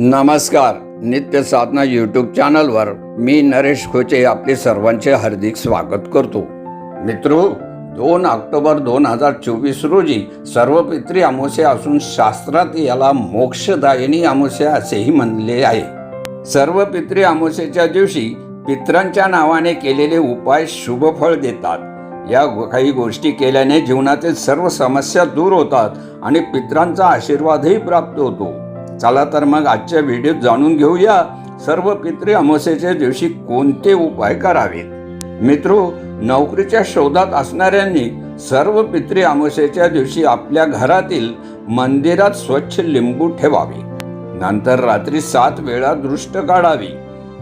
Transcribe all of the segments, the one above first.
नमस्कार नित्य साधना यूट्यूब चॅनलवर मी नरेश खोचे आपले सर्वांचे हार्दिक स्वागत करतो. मित्रो दोन ऑक्टोबर दोन हजार चोवीस रोजी सर्व पित्री अमावस्या असून शास्त्रात याला मोक्षदायिनी अमावस्या असेही म्हणले आहे. सर्व पित्री अमावस्येच्या दिवशी पित्रांच्या नावाने केलेले उपाय शुभफळ देतात. या काही गोष्टी केल्याने जीवनातील सर्व समस्या दूर होतात आणि पित्रांचा आशीर्वादही प्राप्त होतो. चला तर मग आजच्या व्हिडिओत जाणून घेऊया सर्व पितृ अमावस्येच्या दिवशी कोणते उपाय करावेत? मित्रो नोकरीच्या शोधात असणाऱ्यांनी सर्व पितृ अमावस्येच्या दिवशी आपल्या घरातील मंदिरात स्वच्छ लिंबू ठेवावे. नंतर रात्री सात वेळा दृष्ट काढावी.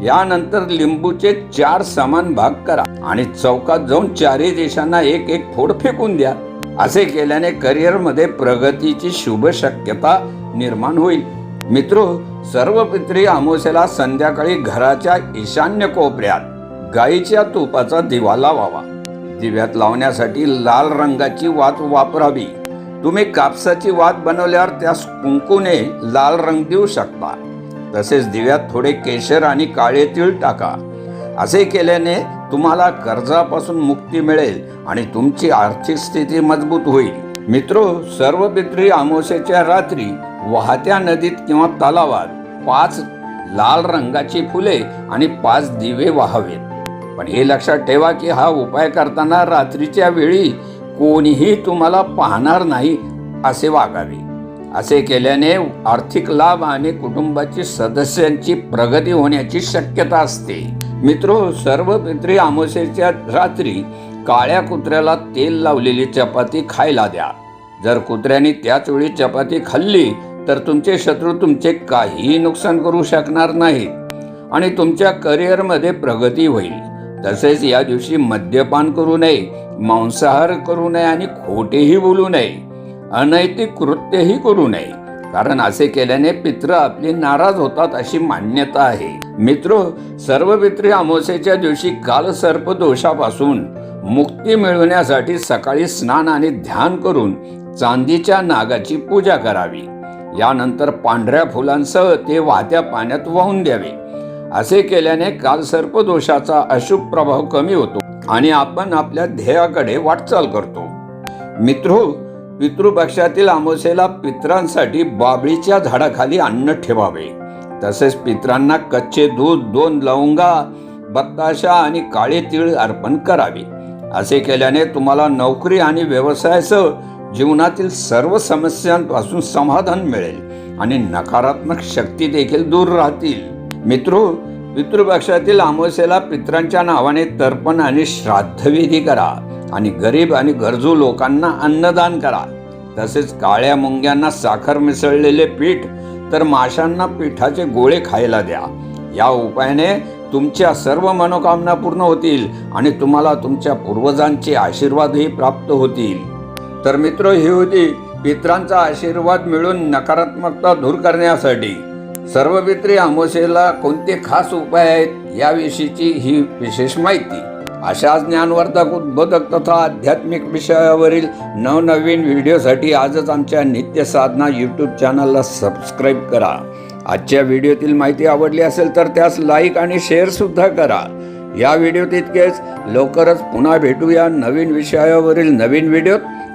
यानंतर लिंबूचे चार समान भाग करा आणि चौकात जाऊन चारही देशांना एक एक फोड फेकून द्या. असे केल्याने करिअरमध्ये प्रगतीची शुभ शक्यता निर्माण होईल. मित्रो सर्व पित्री अमावस्याला संध्याकाळी घराच्या ईशान्य कोपऱ्यात गाईच्या तुपाचा दिवा लावावा दिव्यात लावण्यासाठी लाल रंगाची वात वापरावी. तुम्ही कापसाची वात बनवल्यावर त्यास कुंकूने लाल रंग देऊ शकता. तसेच दिव्यात थोडे केशर आणि काळे तीळ टाका. असे केल्याने तुम्हाला कर्जापासून मुक्ती मिळेल आणि तुमची आर्थिक स्थिती मजबूत होईल. मित्रो सर्व पित्री अमावस्याच्या रात्री वाहत्या नदीत किंवा तलावात पाच लाल रंगाची फुले आणि पाच दिवे वाहावेत. पण हे लक्षात ठेवा की हा उपाय करताना रात्रीच्या वेळी कोणीही तुम्हाला पाहणार नाही असे वागावे. असे केल्याने आर्थिक लाभ आणि कुटुंबाची सदस्यांची प्रगती होण्याची शक्यता असते. मित्रो सर्व पित्री अमावस्येच्या रात्री काळ्या कुत्र्याला तेल लावलेली चपाती खायला द्या. जर कुत्र्याने त्याच वेळी चपाती खाल्ली तर तुमचे शत्रू तुमचे काहीही नुकसान करू शकणार नाहीत आणि तुमच्या करिअरमध्ये प्रगती होईल. तसेच या दिवशी मद्यपान करू नये मांसाहार करू नये आणि खोटेही बोलू नये. अनैतिक कृत्यही करू नये. कारण असे केल्याने पित्र आपली नाराज होतात अशी मान्यता आहे. मित्र सर्व पित्री अमावस्येच्या दिवशी काल सर्प दोषापासून मुक्ती मिळवण्यासाठी सकाळी स्नान आणि ध्यान करून चांदीच्या नागाची पूजा करावी. यानंतर पांढऱ्या फुलांसह ते वाहत्या पाण्यात वाहून द्यावे. असे केल्याने काल सर्पदोषाचा अशुभ प्रभाव कमी होतो आणि आपण आपल्या ध्येयाकडे वाटचाल करतो. मित्रो पितृपक्षातील आमोसेला पित्रांसाठी बाबळीच्या झाडाखाली अन्न ठेवावे. तसेच पित्रांना कच्चे दूध दोन लवंगा बत्ताशा आणि काळे तीळ अर्पण करावे. असे केल्याने तुम्हाला नोकरी आणि व्यवसायासह जीवनातील सर्व समस्यांपासून समाधान मिळेल आणि नकारात्मक शक्ती देखील दूर राहतील. मित्र पितृपक्षातील अमावस्येला पित्रांच्या नावाने तर्पण आणि श्राद्धविधी करा आणि गरीब आणि गरजू लोकांना अन्नदान करा. तसेच काळ्या मुंग्यांना साखर मिसळलेले पीठ तर माशांना पिठाचे गोळे खायला द्या. या उपायाने तुमच्या सर्व मनोकामना पूर्ण होतील आणि तुम्हाला तुमच्या पूर्वजांचे आशीर्वादही प्राप्त होतील. तर मित्र ही होती पित्रांचा आशीर्वाद मिळून नकारात्मकता दूर करण्यासाठी. सर्व पित्री अमावस्येला कोणते खास उपाय आहेत याविषयीची ही विशेष माहिती. अशा ज्ञानवर्धक उद्बोधक तथा आध्यात्मिक विषयावरील नवनवीन व्हिडिओसाठी आजच आमच्या नित्य साधना यूट्यूब चॅनलला सबस्क्राईब करा. आजच्या व्हिडिओतील माहिती आवडली असेल तर त्यास लाईक आणि शेअरसुद्धा करा. या व्हिडिओत इतकेच लवकरच पुन्हा भेटूया नवीन विषयावरील नवीन व्हिडिओत.